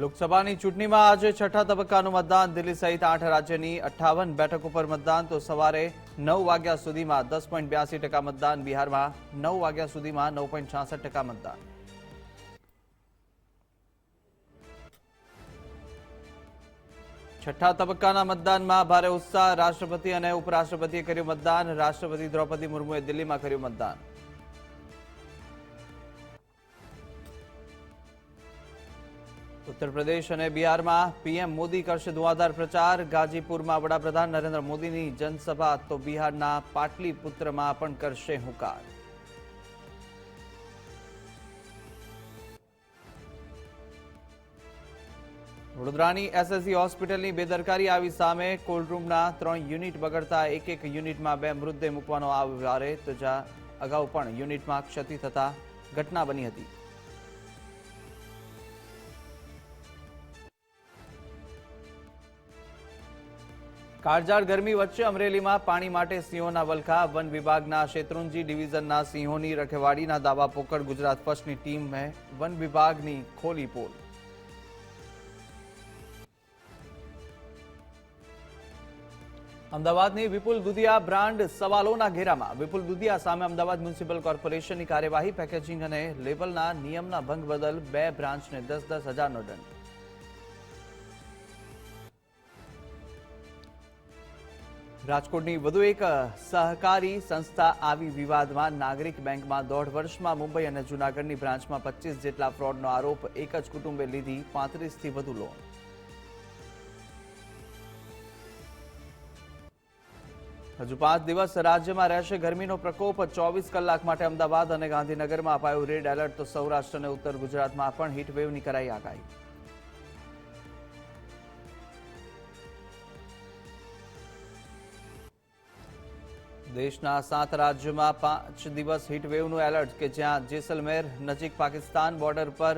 લોકસભાની ચૂંટણીમાં આજે છઠ્ઠા તબક્કાનું મતદાન. દિલ્હી સહિત આઠ રાજ્યની અઠ્ઠાવન બેઠક ઉપર મતદાન. તો સવારે નવ વાગ્યા સુધીમાં દસ પોઈન્ટ બ્યાસી ટકા મતદાન. બિહારમાં નવ વાગ્યા સુધીમાં નવ પોઈન્ટ છાસઠ ટકા મતદાન. છઠ્ઠા તબક્કાના મતદાનમાં ભારે ઉત્સાહ. રાષ્ટ્રપતિ અને ઉપરાષ્ટ્રપતિએ કર્યું મતદાન. રાષ્ટ્રપતિ દ્રૌપદી મુર્મુએ દિલ્હીમાં કર્યું મતદાન. ઉત્તર પ્રદેશ અને બિહારમાં પીએમ મોદી કરશે ધુઆધાર પ્રચાર. ગાજીપુરમાં વડાપ્રધાન નરેન્દ્ર મોદીની જનસભા, તો બિહારના પાટલીપુત્રમાં પણ કરશે હુંકાર. વડોદરાની એસએસસી હોસ્પિટલની બેદરકારી આવી સામે કોલ્ડરૂમના ત્રણ યુનિટ બગડતા એક એક યુનિટમાં બે મૃતદેહ મૂકવાનો આવ્યો. તો જ્યાં અગાઉ પણ યુનિટમાં ક્ષતિ થતા ઘટના બની હતી. કાળઝાળ ગરમી વચ્ચે અમરેલીમાં પાણી માટે સિંહોના વલખા. વન વિભાગના શેત્રુંજી ડિવિઝનના સિંહોની રખેવાડીના દાવા પોકળ ગુજરાત ફર્સ્ટની ટીમે વન વિભાગની ખોલી પોલ. અમદાવાદની વિપુલ દુધિયા બ્રાન્ડ સવાલોના ઘેરામાં. વિપુલ દુધિયા સામે અમદાવાદ મ્યુનિસિપલ કોર્પોરેશનની કાર્યવાહી, પેકેજિંગ અને લેબલના નિયમના ભંગ બદલ બે બ્રાન્ચને દસ દસ હજારનો દંડ. રાજકોટની વધુ એક સહકારી સંસ્થા આવી વિવાદમાં નાગરિક બેંકમાં દોઢ વર્ષમાં મુંબઈ અને જૂનાગઢની બ્રાન્ચમાં પચીસ જેટલા ફ્રોડનો આરોપ, એક જ કુટુંબે લીધી પાંત્રીસથી વધુ લોન. હજુ પાંચ દિવસ રાજ્યમાં રહેશે ગરમીનો પ્રકોપ, ચોવીસ કલાક માટે અમદાવાદ અને ગાંધીનગરમાં અપાયું રેડ એલર્ટ, તો સૌરાષ્ટ્ર અને ઉત્તર ગુજરાતમાં પણ હીટવેવની કરાઈ આગાહી. દેશના સાત રાજ્યોમાં પાંચ દિવસ હીટવેવનું એલર્ટ કે જ્યાં જેસલમેર, નજીક પાકિસ્તાન બોર્ડર પર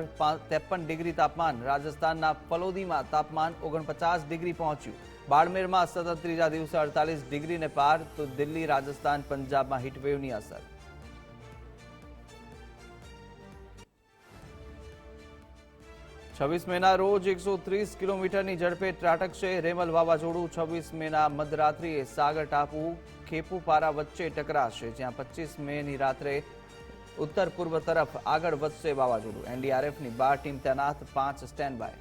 ત્રેપન ડિગ્રી તાપમાન, રાજસ્થાનના પલોદીમાં તાપમાન ઓગણપચાસ ડિગ્રી પહોંચ્યું. બાડમેરમાં સતત ત્રીજા દિવસે અડતાલીસ ડિગ્રીને પાર, તો દિલ્હી, રાજસ્થાન, પંજાબમાં હીટવેવની અસર. છવ્વીસ મેના રોજ એકસો ત્રીસ કિલોમીટરની ઝડપે ત્રાટકશે રેમલ વાવાઝોડું. છવ્વીસ મેના મધરાત્રિએ સાગર ટાપુ ખેપુપારા વચ્ચે ટકરાશે, જ્યાં પચીસ મેની રાત્રે ઉત્તર પૂર્વ તરફ આગળ વધશે વાવાઝોડું. એનડીઆરએફની બાર ટીમ તૈનાત, પાંચ સ્ટેન્ડ બાય